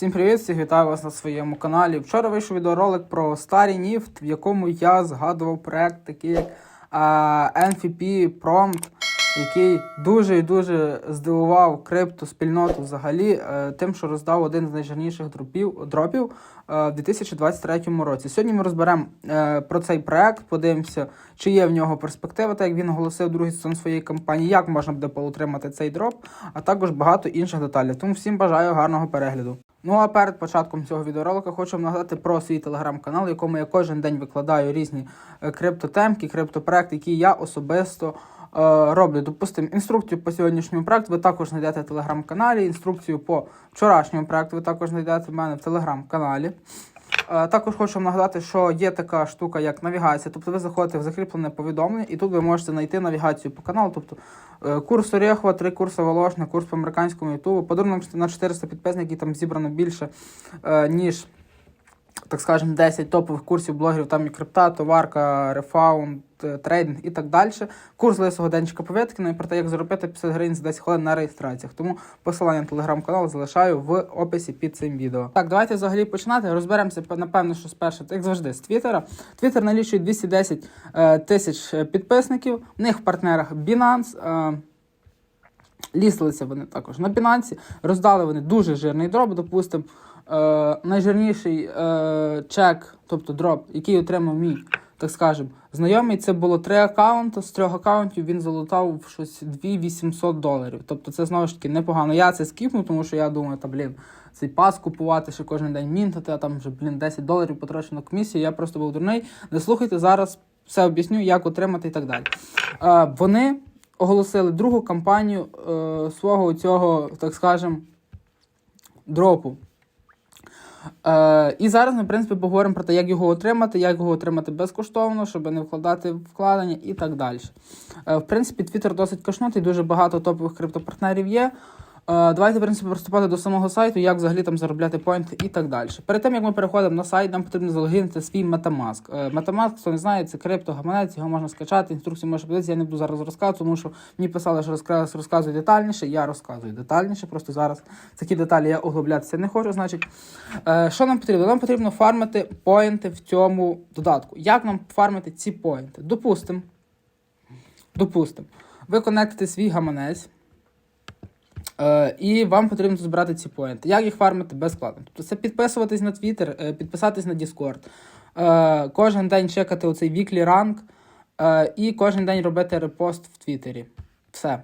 Всім привіт, всіх вітаю вас на своєму каналі. Вчора вийшов відеоролик про старий Ніфт, в якому я згадував проект такий як NFP Prompt, який дуже і дуже здивував криптоспільноту взагалі е, тим, що роздав один з найжирніших дропів, дропів е, в 2023 році. Сьогодні ми розберемо е, про цей проект, подивимося, чи є в нього перспектива, так як він оголосив другий сезон своєї кампанії, як можна буде отримати цей дроп, а також багато інших деталей. Тому всім бажаю гарного перегляду. Ну а перед початком цього відеоролика хочу вам нагадати про свій телеграм-канал, в якому я кожен день викладаю різні е, криптотемки, криптопроекти, які я особисто е, роблю. Допустимо, інструкцію по сьогоднішньому проекту ви також знайдете в телеграм-каналі. Інструкцію по вчорашньому проекту ви також знайдете в мене в телеграм-каналі. Е, Також хочу вам нагадати, що є така штука, як навігація. Тобто ви заходите в закріплене повідомлення, і тут ви можете знайти навігацію по каналу. Тобто е, курс Орехова, три курси Волошне, курс по американському ютубу. Подарунок на 400 підписників, там зібрано більше, е, ніж, так скажемо, 10 топових курсів блогерів. Там і крипта, товарка, рефаунд, е, трейдинг і так далі. Курс лисого денчика Повєткіна і про те, як заробити 50 гривень за 10 хвилин на реєстраціях. Тому посилання на телеграм-канал залишаю в описі під цим відео. Так, давайте взагалі починати. Розберемося, напевно, що спершу, як завжди, з Твіттера. Твіттер налічує 210 е, тисяч е, підписників. В них в партнерах Binance. Лістилися вони також на Binance, роздали вони дуже жирний дроп. Допустимо, е, найжирніший е, чек, тобто дроп, який отримав мій, так скажемо, знайомий. Це було три аккаунти. З трьох аккаунтів він залутав щось 2800 доларів. Тобто це знову ж таки непогано. Я це скіпнув, тому що я думаю, та блін, цей пас купувати, ще кожен день мінтати, а там вже блін 10 доларів потрачено комісію. Я просто був дурний. Не слухайте зараз. Все об'ясню, як отримати і так далі. Е, вони оголосили другу кампанію е, свого цього, так скажем, дропу. Е, і зараз ми, в принципі, поговоримо про те, як його отримати, як його отримати безкоштовно, щоб не вкладати вкладення і так далі. Е, в принципі, Twitter досить кашнутий, дуже багато топових криптопартнерів є. Е, Давайте, в принципі, приступати до самого сайту, як взагалі там заробляти поінти і так далі. Перед тим, як ми переходимо на сайт, нам потрібно залогінити свій Metamask. Е, Metamask, хто не знає, це криптогаманець, його можна скачати, інструкцію можна подивитися, я не буду зараз розказувати, тому що мені писали, що розказ- розказую детальніше, я розказую детальніше, просто зараз такі деталі я углублятися не хочу. Значить, е, що нам потрібно? Нам потрібно фармити поінти в цьому додатку. Як нам фармити ці поінти? Допустимо, допустимо, ви конектите свій гаманець. Е, і вам потрібно збирати ці поінти. Як їх фармити безплатно? Тобто це підписуватись на е, підписатись на Discord, е, кожен день чекати оцей weekly ранг е, і кожен день робити репост в Твіттері. Все.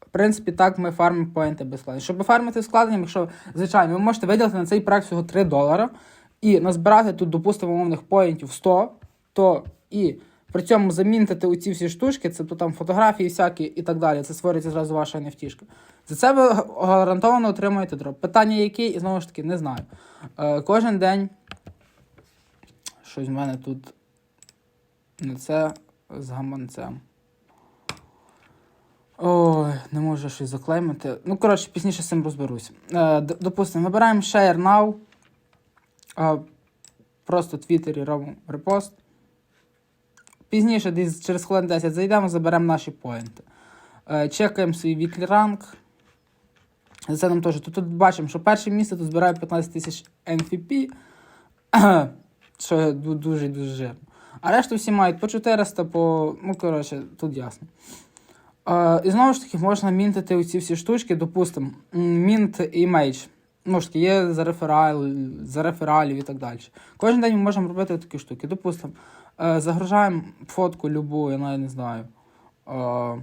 В принципі, так ми фармимо поінти безплатно. Щоб фармити складенням, якщо, звичайно, ви можете виділити на цей проект всього 3 долара і назбирати тут, допустимо, умовних поінтів 100, то і при цьому замінити оці всі штучки, це там фотографії всякі і так далі. Це створюється зразу ваша NFT. За це ви гарантовано отримуєте дроп. Питання який, і знову ж таки, не знаю. Е, кожен день. Щось в мене тут не це з гаманцем. Ой, не можу щось заклеймити. Ну, коротше, пізніше з цим розберусь. Е, допустимо, вибираємо Share Now. Е, просто в Твіттері робимо репост. Пізніше, десь через хвилин 10 зайдемо, заберемо наші поінти. Е, чекаємо свій weekly ранг. Це нам теж. Тут, тут бачимо, що перше місце тут збирає 15 тисяч NFP, що дуже дуже жирно. А решту всі мають по 400, по. Ну, коротше, тут ясно. Е, і знову ж таки, можна мінтити оці всі штучки, допустимо, мінт імейдж. Ну є за, реферал, за рефералів і так далі. Кожен день ми можемо робити такі штуки. Допустимо, е, загружаємо фотку любу, я навіть не знаю. Е,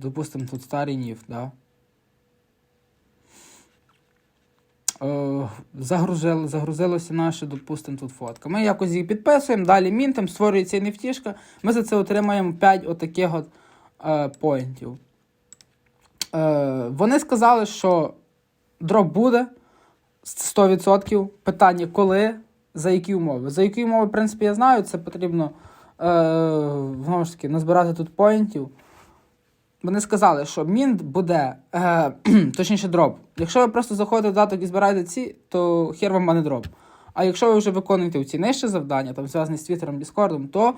допустимо, тут старий ніф, да? Е, загрузили, загрузилося наше, допустимо, тут фотка. Ми якось її підписуємо, далі мінтим, створюється нефтішка. Ми за це отримаємо 5 отаких от, е, поінтів. Е, вони сказали, що дроп буде 100%. Питання коли, за які умови. За які умови, в принципі, я знаю, це потрібно е, ж таки назбирати тут поінтів. Вони сказали, що мінт буде, е, точніше, дроп. Якщо ви просто заходите в додаток і збираєте ці, то хер вам а не дроп. А якщо ви вже виконуєте ці нижчі завдання, там зв'язані з Твіттером, Діскордом, то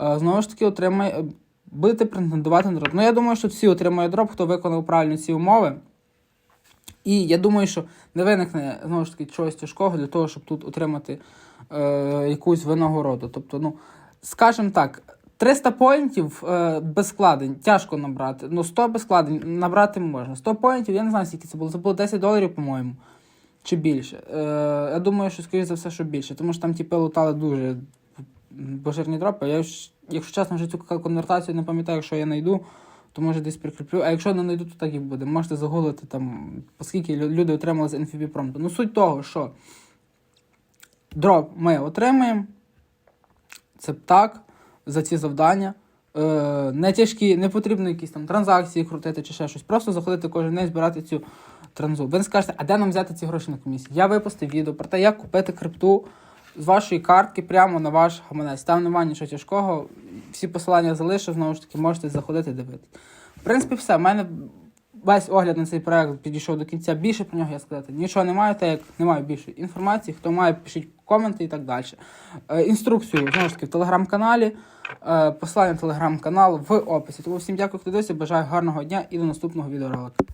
е, знову ж таки отримає, будете претендувати на дроп. Ну, я думаю, що всі отримають дроп, хто виконав правильно ці умови. І я думаю, що не виникне знову ж таки чогось тяжкого для того, щоб тут отримати е, якусь винагороду. Тобто, ну, скажімо так, 300 поінтів е, без складень тяжко набрати. Ну, 100 без складень набрати можна. 100 поінтів, я не знаю, скільки це було. Це було 10 доларів, по-моєму. Чи більше. Е, я думаю, що, скоріше за все, що більше. Тому що там тіпи лутали дуже божирні дропи. Я, якщо чесно, вже цю конвертацію не пам'ятаю, якщо я знайду, то може десь прикріплю. А якщо не знайду, то так і буде. Можете загуглити там, оскільки люди отримали з NFB промпту. Ну, суть того, що дроп ми отримаємо. Це так, за ці завдання. Е, не тяжкі, не потрібно якісь там транзакції крутити чи ще щось. Просто заходити кожен день, збирати цю транзу. Ви не скажете, а де нам взяти ці гроші на комісію? Я випустив відео про те, як купити крипту з вашої картки прямо на ваш гаманець. Там немає нічого тяжкого. Всі посилання залишив, знову ж таки, можете заходити дивитися. В принципі, все. У мене весь огляд на цей проект підійшов до кінця. Більше про нього я сказати нічого не маю, так як немає більше інформації. Хто має, пишіть коменти і так далі. Е, інструкцію знову ж таки в телеграм-каналі. Е, посилання на телеграм-канал в описі. Тому всім дякую, хто дивився. Бажаю гарного дня і до наступного відеоролика.